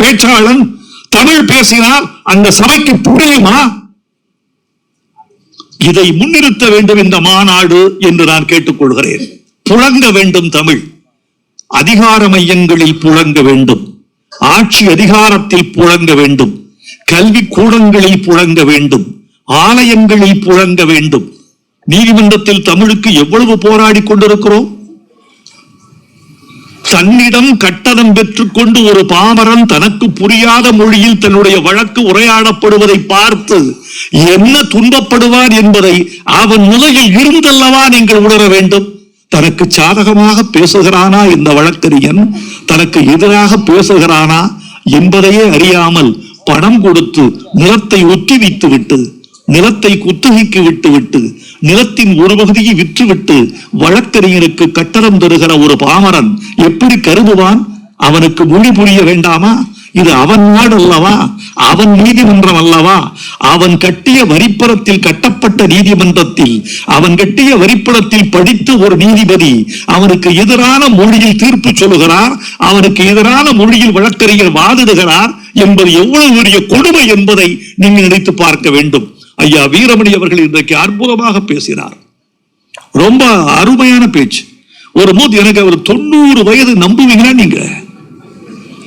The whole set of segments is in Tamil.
பேச்சாளன் தமிழ் பேசினால் அந்த சபைக்கு புரியுமா? இதை முன்னிறுத்த வேண்டும் இந்த மாநாடு என்று நான் கேட்டுக்கொள்கிறேன். புழங்க வேண்டும் தமிழ். அதிகார மையங்களில் புழங்க வேண்டும். ஆட்சி அதிகாரத்தில் புழங்க வேண்டும். கல்வி கூடங்களில் புழங்க வேண்டும். ஆலயங்களில் புழங்க வேண்டும். நீதிமன்றத்தில் தமிழுக்கு எவ்வளவு போராடி கொண்டிருக்கிறோம்? தன்னிடம் கட்டணம் பெற்றுக்கொண்டு ஒரு பாமரன் தனக்கு புரியாத மொழியில் தன்னுடைய வழக்கு உரையாடப்படுவதை பார்த்து என்ன துன்பப்படுவார் என்பதை அவன் நிலையில் இருந்தல்லவா நீங்கள் உணர வேண்டும்? தனக்கு சாதகமாக பேசுகிறானா இந்த வழக்கறிஞன்? தனக்கு எதிராக பேசுகிறானா என்பதையே அறியாமல் பணம் கொடுத்து நிலத்தை ஒத்தி வைத்து விட்டு நிலத்தை குத்தகைக்கு விட்டுவிட்டு நிலத்தின் ஒரு பகுதியை விற்றுவிட்டு வழக்கறிஞருக்கு கட்டணம் தருகிற ஒரு பாமரன் எப்படி கருதுவான்? அவனுக்கு மொழி புரிய வேண்டாமா? இது அவன் நாடு அல்லவா? அவன் நீதிமன்றம் அல்லவா? அவன் கட்டிய வரிப்புறத்தில் கட்டப்பட்ட நீதிமன்றத்தில் அவன் கட்டிய வரிப்புறத்தில் படித்த ஒரு நீதிபதி அவனுக்கு எதிரான மொழியில் தீர்ப்பு சொல்லுகிறார் அவனுக்கு எதிரான மொழியில் வழக்கறிஞர் வாதிடுகிறார் என்பது எவ்வளவு பெரிய கொடுமை என்பதை நீங்கள் நினைத்து பார்க்க வேண்டும். ஐயா வீரமணி அவர்கள் இன்றைக்கு அற்புதமாக பேசினார். ரொம்ப அருமையான பேச்சு. ஒரு போது எனக்கு அவர் தொண்ணூறு வயது நம்புவீங்களா நீங்க?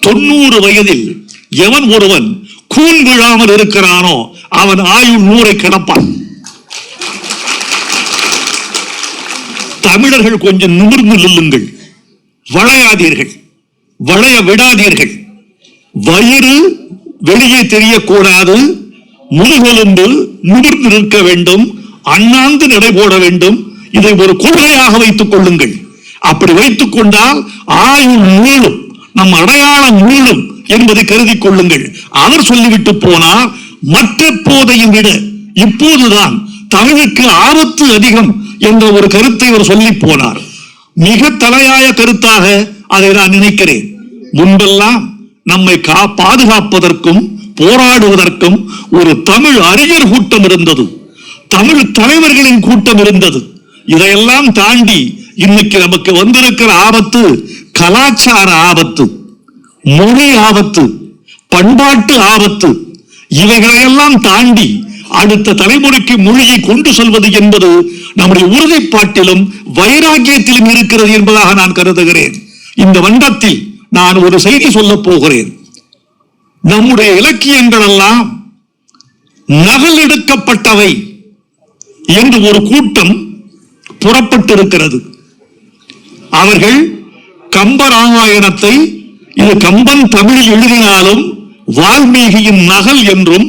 தொண்ணூறு வயதில் எவன் ஒருவன் கூன் விழாமல் இருக்கிறானோ அவன் ஆயுள் நூறை கிடப்பான். தமிழர்கள் கொஞ்சம் நிமிர்ந்து நில்லுங்கள். வளையாதீர்கள். வளைய விடாதீர்கள். வயிறு வெளியே தெரியக்கூடாது. முதுகெலும்பு நிமிர்ந்து நிற்க வேண்டும் அண்ணாந்து நடை போட வேண்டும். இதை ஒரு கொள்கையாக வைத்துக் கொள்ளுங்கள். அப்படி வைத்துக் கொண்டால் ஆயுள் நீளும் நம் அடையாளம் நீளும் என்பதை கருதி கொள்ளுங்கள். அவர் சொல்லிவிட்டு போனார் மற்ற போதையும் விட இப்போதுதான் தமிழுக்கு ஆபத்து அதிகம் என்ற ஒரு கருத்தை அவர் சொல்லி போனார். மிக தலையாய கருத்தாக அதை நான் நினைக்கிறேன். முன்பெல்லாம் நம்மை கா பாதுகாப்பதற்கும் போராடுவதற்கும் ஒரு தமிழ் அறிஞர் கூட்டம் இருந்தது. தமிழ் தலைவர்களின் கூட்டம் இருந்தது. இதையெல்லாம் தாண்டி இன்னைக்கு நமக்கு வந்திருக்கிற ஆபத்து கலாச்சார ஆபத்து மொழி ஆபத்து பண்பாட்டு ஆபத்து இவைகளையெல்லாம் தாண்டி அடுத்த தலைமுறைக்கு மொழியை கொண்டு செல்வது என்பது நம்முடைய உறுதிப்பாட்டிலும் வைராக்கியத்திலும் இருக்கிறது என்பதாக நான் கருதுகிறேன். இந்த வண்டத்தில் நான் ஒரு செய்தி சொல்லப் போகிறேன். நம்முடைய இலக்கியங்கள் எல்லாம் நகல் எடுக்கப்பட்டவை என்று ஒரு கூட்டம் புறப்பட்டிருக்கிறது. அவர்கள் கம்ப ராமாயணத்தை இது கம்பன் தமிழில் எழுதினாலும் வால்மீகியின் நகல் என்றும்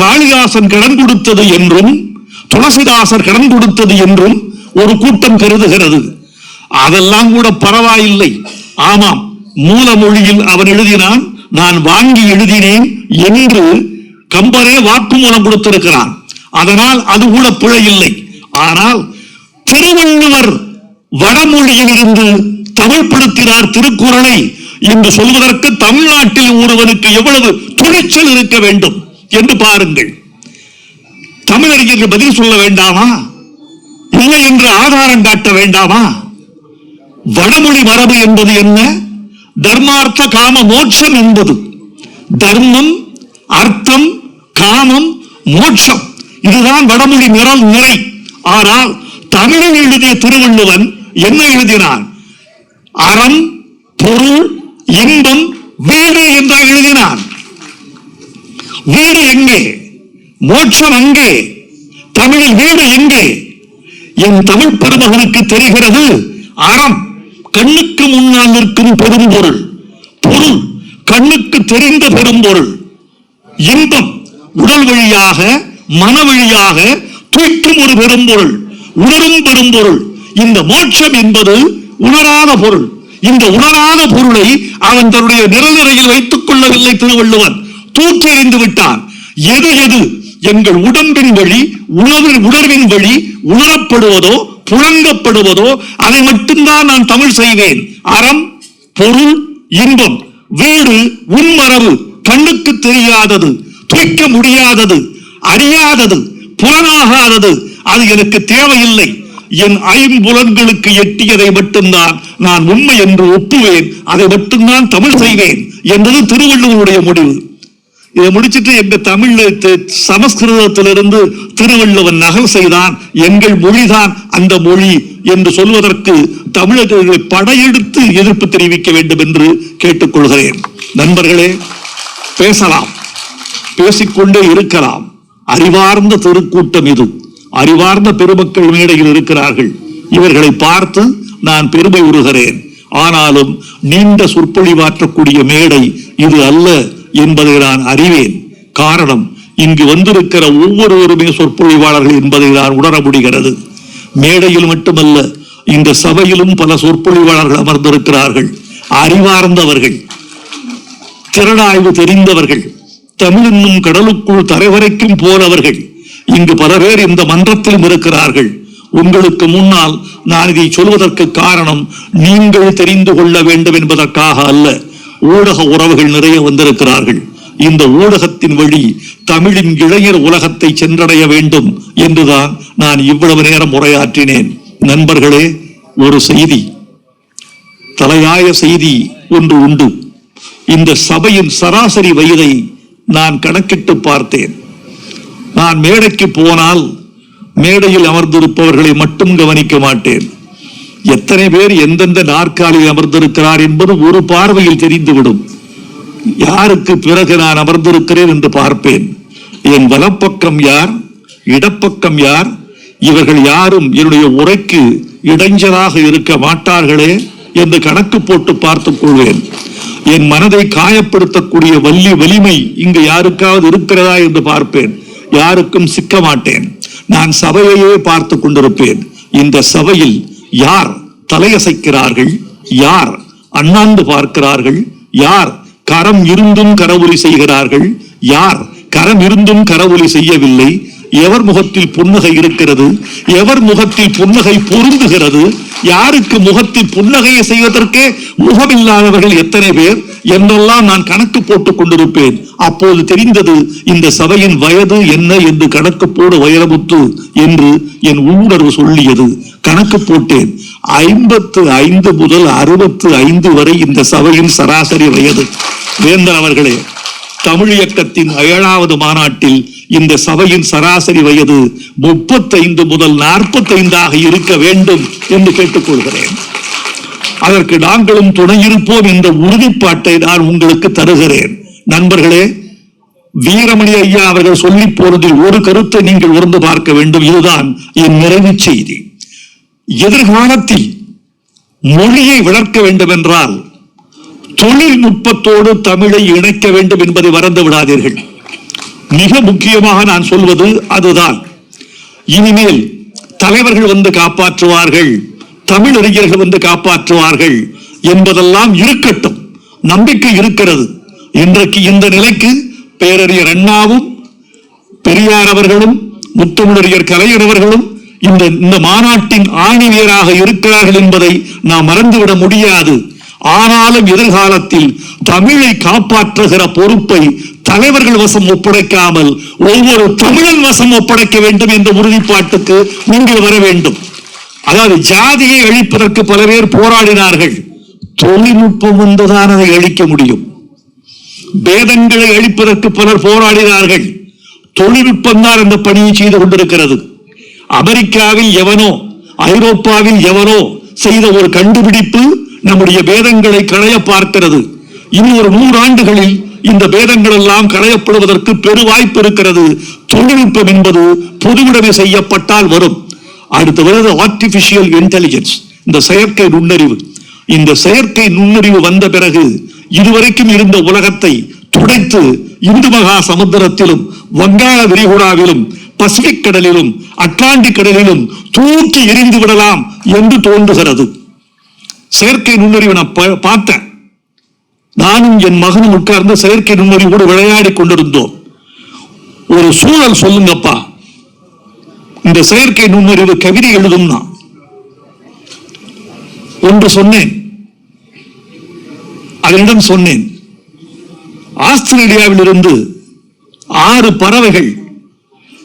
காளிதாசன் கடன் கொடுத்தது என்றும் துளசிதாசர் கடன் கொடுத்தது என்றும் ஒரு கூட்டம் கருதுகிறது. அதெல்லாம் கூட பரவாயில்லை. ஆமாம் மூல மொழியில் அவன் எழுதினான் நான் வாங்கி எழுதினேன் என்று கம்பரே வாக்குமூலம் கொடுத்திருக்கிறான். அதனால் அது கூட பிழை இல்லை. ஆனால் திருவள்ளுவர் வடமொழியில் இருந்து தமிழ்படுத்தினார் திருக்குறளை என்று சொல்வதற்கு தமிழ்நாட்டில் ஒருவனுக்கு எவ்வளவு துணிச்சல் இருக்க வேண்டும் என்று பாருங்கள். தமிழறிஞர்கள் பதில் சொல்ல வேண்டாமா? இல்லை என்று ஆதாரம் காட்ட வேண்டாமா? வடமொழி மரபு என்பது என்ன? தர்மார்த்த காம மோட்சம் என்பது. தர்மம் அர்த்தம் காமம் மோட்சம். இதுதான் வடமொழி நிறம் நிலை. ஆனால் தமிழில் எழுதிய திருவள்ளுவன் என்ன எழுதினான்? அறம் பொருள் இன்பம் வீடு என்றால் எழுதினான். வீடு எங்கே? மோட்சம் எங்கே தமிழில் வீடு எங்கே? என் தமிழ் பெருமகனுக்கு தெரிகிறது அறம். கண்ணுக்கு முன்னால் நிற்கும் பெரும்பொருள் பொருள் கண்ணுக்கு தெரிந்த பெரும்பொருள். இன்பம் உடல் வழியாக மன வழியாக தூக்கும் ஒரு பெரும்பொருள் உணரும் பெரும்பொருள். இந்த மோட்சம் என்பது உணராத பொருள். இந்த உணராத பொருளை அவன் தன்னுடைய நிரல்நிலையில் வைத்துக் கொள்ளவில்லை திருவள்ளுவன் தூக்கி எறிந்து விட்டான். எது எது? எங்கள் உடம்பின் வழி உணவின் உணர்வின் வழி உணரப்படுவதோ புழங்கப்படுவதோ அதை மட்டும்தான் நான் தமிழ் செய்வேன். அறம் பொருள் இன்பம். வீடு உன்மரபு கண்ணுக்கு தெரியாதது துய்க்க முடியாதது அறியாதது புலனாகாதது அது எனக்கு தேவையில்லை. என் ஐம்புலன்களுக்கு எட்டியதை மட்டும்தான் நான் உண்மை என்று ஒப்புவேன். அதை மட்டும்தான் தமிழ் செய்வேன் என்பது திருவள்ளுவருடைய முடிவு. இதை முடிச்சிட்டு எங்க தமிழ்ல சமஸ்கிருதத்திலிருந்து திருவள்ளுவன் நகல் செய்தான். எங்கள் மொழிதான் அந்த மொழி என்று சொல்வதற்கு தமிழர்களை படையெடுத்து எதிர்ப்பு தெரிவிக்க வேண்டும் என்று கேட்டுக்கொள்கிறேன். நண்பர்களே பேசலாம். பேசிக்கொண்டே இருக்கலாம். அறிவார்ந்த திருக்கூட்டம் இது. அறிவார்ந்த பெருமக்கள் மேடையில் இருக்கிறார்கள். இவர்களை பார்த்து நான் பெருமை உறுகிறேன். ஆனாலும் நீண்ட சொற்பொழிவாற்றக்கூடிய மேடை இது அல்ல. என்பதை நான் அறிவேன். காரணம் இங்கு வந்திருக்கிற ஒவ்வொருவருமே சொற்பொழிவாளர்கள் என்பதை நான் உணர முடிகிறது. மேடையில் மட்டுமல்ல இந்த சபையிலும் பல சொற்பொழிவாளர்கள் அமர்ந்திருக்கிறார்கள். அறிவார்ந்தவர்கள் திறனாய்வு தெரிந்தவர்கள் தமிழ் என்னும் கடலுக்குள் தரைவரைக்கும் போனவர்கள் இங்கு பல பேர் இந்த மன்றத்திலும் இருக்கிறார்கள். உங்களுக்கு முன்னால் நான் இதை சொல்வதற்கு காரணம் நீங்கள் தெரிந்து கொள்ள வேண்டும் என்பதற்காக அல்ல. ஊடக உறவுகள் நிறைய வந்திருக்கிறார்கள். இந்த ஊடகத்தின் வழி தமிழின் இளைஞர் உலகத்தை சென்றடைய வேண்டும் என்றுதான் நான் இவ்வளவு நேரம் உரையாற்றினேன். நண்பர்களே ஒரு செய்தி. தலையாய செய்தி ஒன்று உண்டு. இந்த சபையின் சராசரி வயதை நான் கணக்கிட்டு பார்த்தேன். நான் மேடைக்கு போனால் மேடையில் அமர்ந்திருப்பவர்களை மட்டும் கவனிக்க மாட்டேன். எத்தனை பேர் எந்தெந்த நாற்காலியில் அமர்ந்திருக்கிறார் என்பது ஒரு பார்வையில் தெரிந்துவிடும். யாருக்கு பிறகு நான் அமர்ந்திருக்கிறேன் என்று பார்ப்பேன். என் வலப்பக்கம் யார்? இடப்பக்கம் யார்? இவர்கள் யாரும் என்னுடைய உரைக்கு இடைஞ்சலாக இருக்க மாட்டார்களே என்று கணக்கு போட்டு பார்த்துக் கொள்வேன். என் மனதை காயப்படுத்தக்கூடிய வள்ளி வலிமை இங்கு யாருக்காவது இருக்கிறதா என்று பார்ப்பேன். யாருக்கும் சிக்க மாட்டேன். நான் சபையையே பார்த்து கொண்டிருப்பேன். இந்த சபையில் யார் தலையசைக்கிறார்கள்? யார் அண்ணாந்து பார்க்கிறார்கள்? யார் கரம் இருந்தும் கரவொலி செய்கிறார்கள்? யார் கரம் இருந்தும் கரவொலி செய்யவில்லை? எவர் முகத்தில் புன்னகை இருக்கிறது? எவர் முகத்தில் புன்னகை பொருந்துகிறது? யாருக்கு முகத்தில் புன்னகையை செய்வதற்கே முகமில்லாதவர்கள் எத்தனை பேர்? என்றெல்லாம் நான் கணக்கு போட்டுக் கொண்டிருப்பேன் அப்போது தெரிந்தது இந்த சபையின் வயது என்ன என்று கணக்கு போடு வைரமுத்து என்று என் உள்ளுணர்வு சொல்லியது. கணக்கு போட்டேன். ஐம்பத்து ஐந்து முதல் அறுபத்து ஐந்து வரை இந்த சபையின் சராசரி வயது. வேந்தர் அவர்களே தமிழ் இயக்கத்தின் ஏழாவது மாநாட்டில் இந்த சபையின் சராசரி வயது முப்பத்தைந்து முதல் நாற்பத்தைந்தாக இருக்க வேண்டும் என்று கேட்டுக்கொள்கிறேன். அதற்கு நாங்களும் துணையிருப்போம் என்ற உறுதிப்பாட்டை நான் உங்களுக்கு தருகிறேன். நண்பர்களே வீரமணி ஐயா அவர்கள் சொல்லி போனதில் ஒரு கருத்தை நீங்கள் உணர்ந்து பார்க்க வேண்டும். இதுதான் என் நிறைவு செய்தி. எதிர்காலத்தில் மொழியை வளர்க்க வேண்டும் என்றால் தொழில்நுட்பத்தோடு தமிழை இணைக்க வேண்டும் என்பதை மறந்து விடாதீர்கள். மிக முக்கியமாக நான் சொல்வது அதுதான். இனிமேல் தலைவர்கள் வந்து காப்பாற்றுவார்கள். தமிழறிஞர்கள் வந்து காப்பாற்றுவார்கள் என்பதெல்லாம் இருக்கட்டும். நம்பிக்கை இருக்கிறது. இன்றைக்கு இந்த நிலைக்கு பேரறிஞர் அண்ணாவும் பெரியார் அவர்களும் முத்தமிழறிஞர் கலைஞர் அவர்களும் இந்த இந்த மாநாட்டின் ஆணிவேராக இருக்கிறார்கள் என்பதை நாம் மறந்துவிட முடியாது. ஆனாலும் எதிர்காலத்தில் தமிழை காப்பாற்றுகிற பொறுப்பை தலைவர்கள் வசம் ஒப்படைக்காமல் ஒவ்வொரு தமிழன் வசம் ஒப்படைக்க வேண்டும் என்ற உறுதிப்பாட்டுக்கு நீங்கள் வர வேண்டும். அதாவது ஜாதியை அழிப்பதற்கு பல பேர் போராடினார்கள். தொழில்நுட்பம் வந்துதான் அதை அழிக்க முடியும். வேதங்களை அழிப்பதற்கு பலர் போராடினார்கள். தொழில்நுட்பம் தான் அந்த பணியை செய்து கொண்டிருக்கிறது. அமெரிக்காவில் எவனோ ஐரோப்பாவில் எவனோ செய்த ஒரு கண்டுபிடிப்பு நம்முடைய வேதங்களை களைய பார்க்கிறது. இனி ஒரு நூறாண்டுகளில் இந்த வேதங்கள் எல்லாம் களையப்படுவதற்கு பெரு வாய்ப்பு இருக்கிறது. தொழில்நுட்பம் என்பது பொதுவுடைமை செய்யப்பட்டால் வரும். அடுத்து வருது ஆர்டிபிஷியல் இன்டெலிஜென்ஸ் இந்த செயற்கை நுண்ணறிவு. இந்த செயற்கை நுண்ணறிவு வந்த பிறகு இதுவரைக்கும் இருந்த உலகத்தை துடைத்து இந்து மகா சமுத்திரத்திலும் வங்காள விரிகுடாவிலும் பசிபிக் கடலிலும் அட்லாண்டிக் கடலிலும் தூக்கி எரிந்து விடலாம் என்று தோன்றுகிறது. செயற்கை நுண்ணறிவு நான் ப- பார்த்தேன். நானும் என் மகனும் உட்கார்ந்து செயற்கை நுண்ணறிவோடு விளையாடி கொண்டிருந்தோம். ஒரு சூழல் சொல்லுங்கப்பா. இந்த செயற்கை நுண்ணறிவு கவிதை எழுதும்னா ஒன்று சொன்னேன். அதனிடம் சொன்னேன். ஆஸ்திரேலியாவில் இருந்து ஆறு பறவைகள்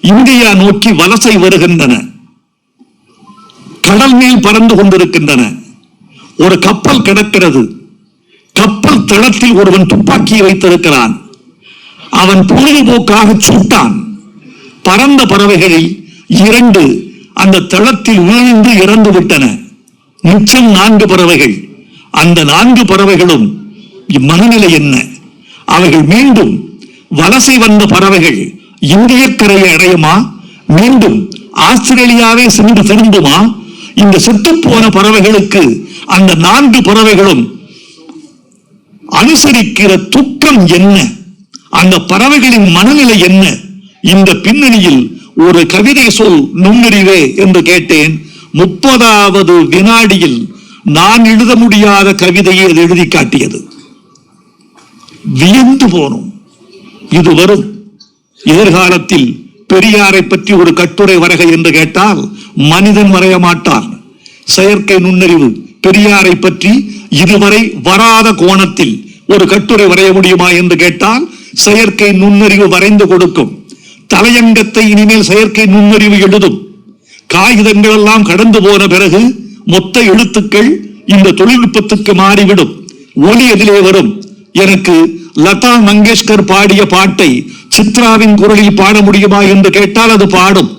இந்தியா நோக்கி வலசை வருகின்றன. கடல் மேல் பறந்து கொண்டிருக்கின்றன. ஒரு கப்பல் கிடக்கிறது. கப்பல் தளத்தில் ஒருவன் துப்பாக்கியை வைத்திருக்கிறான். அவன் பொழுதுபோக்காக சுட்டான். பறந்த பறவைகளில் இரண்டு அந்த தளத்தில் வீழ்ந்து இறந்து விட்டன. மிச்சம் நான்கு பறவைகள். அந்த நான்கு பறவைகளும் மனநிலை என்ன? அவைகள் மீண்டும் வலசை வந்த பறவைகள் இந்திய கரையை அடையுமா? மீண்டும் ஆஸ்திரேலியாவே சென்று திரும்புமா? இந்த செத்துப்போன பறவைகளுக்கு அந்த நான்கு பறவைகளும் அனுசரிக்கிற துக்கம் என்ன? அந்த பறவைகளின் மனநிலை என்ன? இந்த பின்னணியில் ஒரு கவிதை சொல் நுண்ணறிவே என்று கேட்டேன். முப்பதாவது வினாடியில் நான் எழுத முடியாத கவிதையை அது எழுதி காட்டியது. வியந்து போனோம். இது வரும். எதிர்காலத்தில் பெரியாரை பற்றி ஒரு கட்டுரை வரக என்று கேட்டால் மனிதன் வரைய மாட்டான். செயற்கை நுண்ணறிவு பெரியாரை பற்றி இதுவரை வராத கோணத்தில் ஒரு கட்டுரை வரைய முடியுமா என்று கேட்டால் செயற்கை நுண்ணறிவு வரைந்து கொடுக்கும். தலையங்கத்தை இனிமேல் செயற்கை நுண்ணறிவு எழுதும். காகிதங்கள் எல்லாம் கடந்து போன பிறகு மொத்த எழுத்துக்கள் இந்த தொழில்நுட்பத்துக்கு மாறிவிடும். ஒலி எதிலே வரும். எனக்கு லதா மங்கேஷ்கர் பாடிய பாட்டை சித்ராவின் குரலில் பாட முடியுமா என்று கேட்டால் அது பாடும்.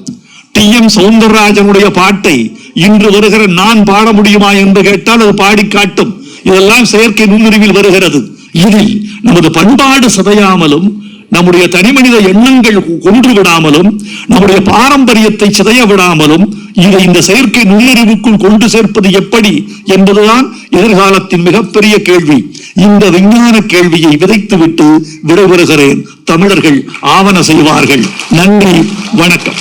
டி எம் சவுந்தரராஜனுடைய பாட்டை இன்று வருகிற நான் பாட முடியுமா என்று கேட்டால் அது பாடி காட்டும். இதெல்லாம் செயற்கை நுண்ணறிவில் வருகிறது. இதில் நமது பண்பாடு சிதையாமலும் நம்முடைய தனிமனித எண்ணங்கள் கொன்று விடாமலும் நம்முடைய பாரம்பரியத்தை சிதைய விடாமலும் இதை இந்த செயற்கை நுண்ணறிவுக்குள் கொண்டு சேர்ப்பது எப்படி என்பதுதான் எதிர்காலத்தின் மிகப்பெரிய கேள்வி. இந்த விஞ்ஞான கேள்வியை விதைத்துவிட்டு விடைபெறுகிறேன். தமிழர்கள் ஆவண செய்வார்கள். நன்றி வணக்கம்.